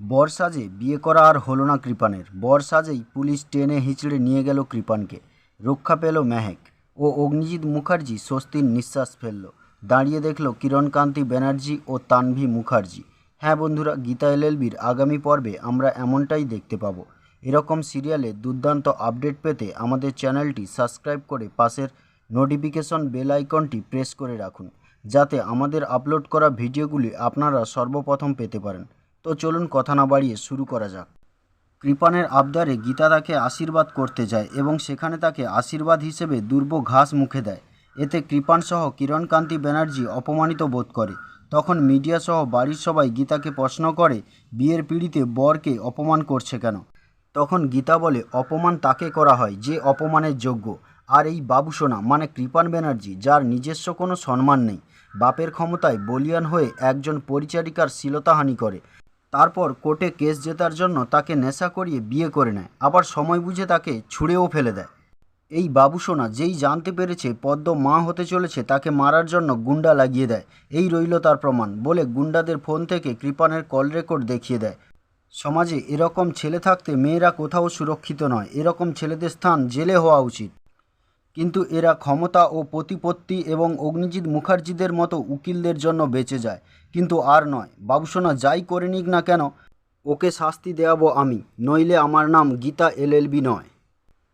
বর সাজে বিয়ে করা আর হলো না কৃপানের। বর সাজেই পুলিশ টেনে হিঁচড়ে নিয়ে গেল কৃপানকে। রক্ষা পেল মেহেক ও অগ্নিজিৎ মুখার্জি স্বস্তির নিঃশ্বাস ফেলল। দাঁড়িয়ে দেখল কিরণকান্তি ব্যানার্জি ও তানভি মুখার্জি। হ্যাঁ বন্ধুরা, গীতা এলএলবির আগামী পর্বে আমরা এমনটাই দেখতে পাবো। এরকম সিরিয়ালে দুর্দান্ত আপডেট পেতে আমাদের চ্যানেলটি সাবস্ক্রাইব করে পাশের নোটিফিকেশন বেল আইকনটি প্রেস করে রাখুন, যাতে আমাদের আপলোড করা ভিডিওগুলি আপনারা সর্বপ্রথম পেতে পারেন। তো চলুন কথা না বাড়িয়ে শুরু করা যাক। কৃপানের আবদারে গীতা তাকে আশীর্বাদ করতে যায় এবং সেখানে তাকে আশীর্বাদ হিসেবে দুর্ব ঘাস মুখে দেয়। এতে কৃপান সহ কিরণকান্তি ব্যানার্জি অপমানিত বোধ করে। তখন মিডিয়া সহ বাড়ির সবাই গীতাকে প্রশ্ন করে, বিয়ের পিড়িতে বরকে অপমান করছে কেন? তখন গীতা বলে, অপমান তাকে করা হয় যে অপমানের যোগ্য। আর এই বাবুসোনা মানে কৃপান ব্যানার্জি, যার নিজস্ব কোনো সম্মান নেই, বাপের ক্ষমতায় বলিয়ান হয়ে একজন পরিচারিকার শ্লীলতাহানি করে। তারপর কোর্টে কেস জেতার জন্য তাকে নেশা করিয়ে বিয়ে করে নেয়। আবার সময় বুঝে তাকে ছুঁড়েও ফেলে দেয়। এই বাবুসোনা যেই জানতে পেরেছে পদ্ম মা হতে চলেছে, তাকে মারার জন্য গুন্ডা লাগিয়ে দেয়। এই রইল তার প্রমাণ বলে গুন্ডাদের ফোন থেকে কৃপানের কল রেকর্ড দেখিয়ে দেয়। সমাজে এরকম ছেলে থাকতে মেয়েরা কোথাও সুরক্ষিত নয়। এরকম ছেলেদের স্থান জেলে হওয়া উচিত। কিন্তু এরা ক্ষমতা ও প্রতিপত্তি এবং অগ্নিজিৎ মুখার্জিদের মতো উকিলদের জন্য বেঁচে যায়। কিন্তু আর নয়, বাবুসোনা যাই করে নিক না কেন, ওকে শাস্তি দেওয়াবো আমি, নইলে আমার নাম গীতা এলএলবি নয়।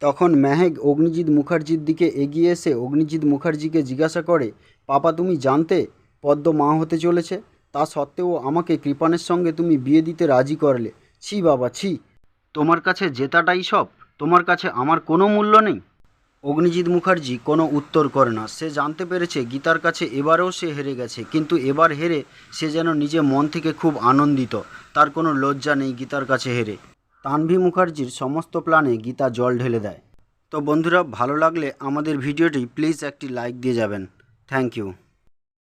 তখন মেহেক অগ্নিজিৎ মুখার্জির দিকে এগিয়ে এসে অগ্নিজিৎ মুখার্জিকে জিজ্ঞাসা করে, পাপা, তুমি জানতে পদ্ম মা হতে চলেছে? তা সত্ত্বেও আমাকে কৃপানের সঙ্গে তুমি বিয়ে দিতে রাজি করলে। ছি বাবা, ছি। তোমার কাছে জেতাটাই সব। তোমার কাছে আমার কোনো মূল্য নেই। অগ্নিজিৎ মুখার্জি কোনো উত্তর করে না। সে জানতে পেরেছে গীতার কাছে এবারেও সে হেরে গেছে, কিন্তু এবার হেরে সে যেন নিজে মন থেকে খুব আনন্দিত, তার কোনো লজ্জা নেই গীতার কাছে হেরে। তানভি মুখার্জির সমস্ত প্ল্যানে গীতা জল ঢেলে দেয়। তো বন্ধুরা, ভালো লাগলে আমাদের ভিডিওটি প্লিজ একটি লাইক দিয়ে যাবেন। Thank you.